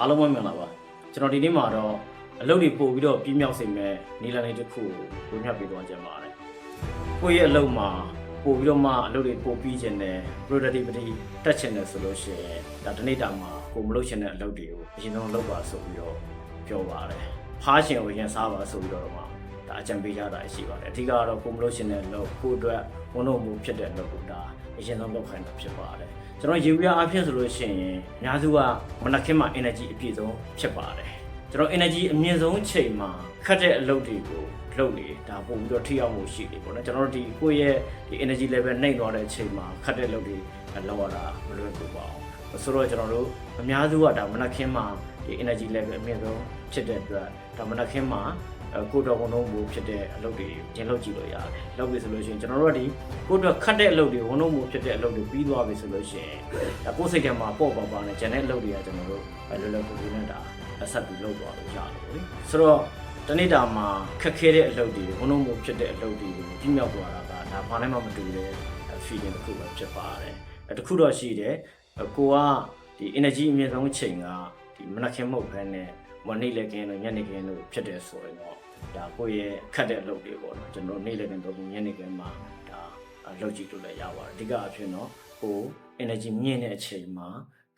အားလုံးပဲမင်္ဂလာပါကျွန်တော်ဒီနေ့မှာတော့အလုပ်တွေပို့ပြီးတော့ပြင်းမြောက်စေမဲ့နီလန်လေးတစ်ခုကိုဝေမျှပေးသွားကြပါတယ်ကိုယ့်ရဲ့အလုပ်မှာပို့ပြီးတော့မှအလုပ်တွေပို့ပြီးခြင်းနဲ့ productivity တက်ချင်တယ်ဆိုလို့ရှိရင်ဒါဒီနေ့တာမှာကိုမလုပ်ချင်တဲ့အလုပ်တွေကိုအရင်ဆုံးလုပ်ပါဆိုပြီးတော့ပြောပါတယ်ဖားရှင်ကိုရင်စားပါဆိုပြီးတော့မှ ဒါအကြံပေးကြတာရှိပါတယ်အဓိကကတော့ကိုမလို့ရှင်တဲ့အလုပ်ကိုအတွက်ဝန်တော့မှုဖြစ်တဲ့အလုပ်ကိုဒါအရင်ဆုံးလုပ်ခိုင်းတာဖြစ်ပါတယ်ကျွန်တော်ရေဝရအဖြစ်ဆိုလို့ရှိရင်အများစုကမနက်ခင်းမှာ energy အပြည့်ဆုံးဖြစ်ပါတယ်ကျွန်တော် energy အမြင့်ဆုံးချိန်မှာခတ်တဲ့အလုပ်တွေကိုလုပ်နေဒါပုံပြီးတော့ထိရောက်မှုရှိတယ်ပေါ့နော်ကျွန်တော်တို့ဒီကိုယ့်ရဲ့ဒီ energy level နှိမ့်သွားတဲ့အချိန်မှာခတ်တဲ့အလုပ်တွေလောက်ရတာမလွယ်ကူပါဘူးဆိုတော့ကျွန်တော်တို့အများစုကဒါမနက်ခင်းမှာဒီ energy level အမြင့်ဆုံးဖြစ်တဲ့အတွက်ဒါမနက်ခင်းမှာအဲ ကိုတော်ကုံလုံးဘူးဖြစ်တဲ့အလုပ်တွေကျင်းလုပ်ကြည့်လို့ရတယ်။လုပ်ပြီဆိုလို့ရှိရင်ကျွန်တော်တို့ကဒီကိုတော်ခတ်တဲ့အလုပ်တွေဝန်လုံးမှုဖြစ်တဲ့အလုပ်တွေပြီးသွားပြီဆိုလို့ရှိရင်ဒါကိုယ်စိတ်ထဲမှာပေါ့ပါပါနဲ့ကျန်တဲ့အလုပ်တွေကကျွန်တော်တို့အဲလောလောကူကူနဲ့ဒါအဆက်ပြီးလုပ်သွားလို့ရတယ်လေ။ဆိုတော့တနေ့တာမှာခက်ခဲတဲ့အလုပ်တွေဝန်လုံးမှုဖြစ်တဲ့အလုပ်တွေကိုပြီးမြောက်သွားတာကဒါဘာနဲ့မှမတူတဲ့ feeling တစ်ခုပဲဖြစ်ပါတယ်။အဲတစ်ခုတော့ရှိတယ်။ကိုကဒီ energy အမြင့်ဆုံးချိန်ကဒီမနက်ခင်းမဟုတ်ဘဲနဲ့ မနေ့လည်းခင်းလို့ညနေခင်းလို့ဖြစ်တယ်ဆိုရင်တော့ဒါကိုယ့်ရဲ့ခတ်တဲ့အလုပ်တွေပေါ့နော်ကျွန်တော်နေ့လည်းခင်းတော့ညနေခင်းမှာဒါလုပ်ကြည့်လို့လည်းရပါတယ်အဓိကအဖြစ်တော့ကို energy မြင့်တဲ့အချိန်မှာ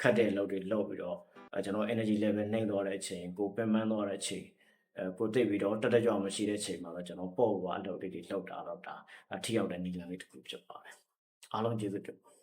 ခတ်တဲ့အလုပ်တွေလုပ်ပြီးတော့အဲကျွန်တော် energy level နှိမ့်သွားတဲ့အချိန်ကိုပင်ပန်းသွားတဲ့အချိန်အဲကိုတိတ်ပြီးတော့တက်တက်ကြွမရှိတဲ့အချိန်မှာတော့ကျွန်တော်ပေါ့ပွားအလုပ်တွေတွေလုပ်တာတော့ဒါအထီရောက်တဲ့နည်းလမ်းလေးတစ်ခုဖြစ်ပါတယ်အားလုံးကျေးဇူးတင်ပါ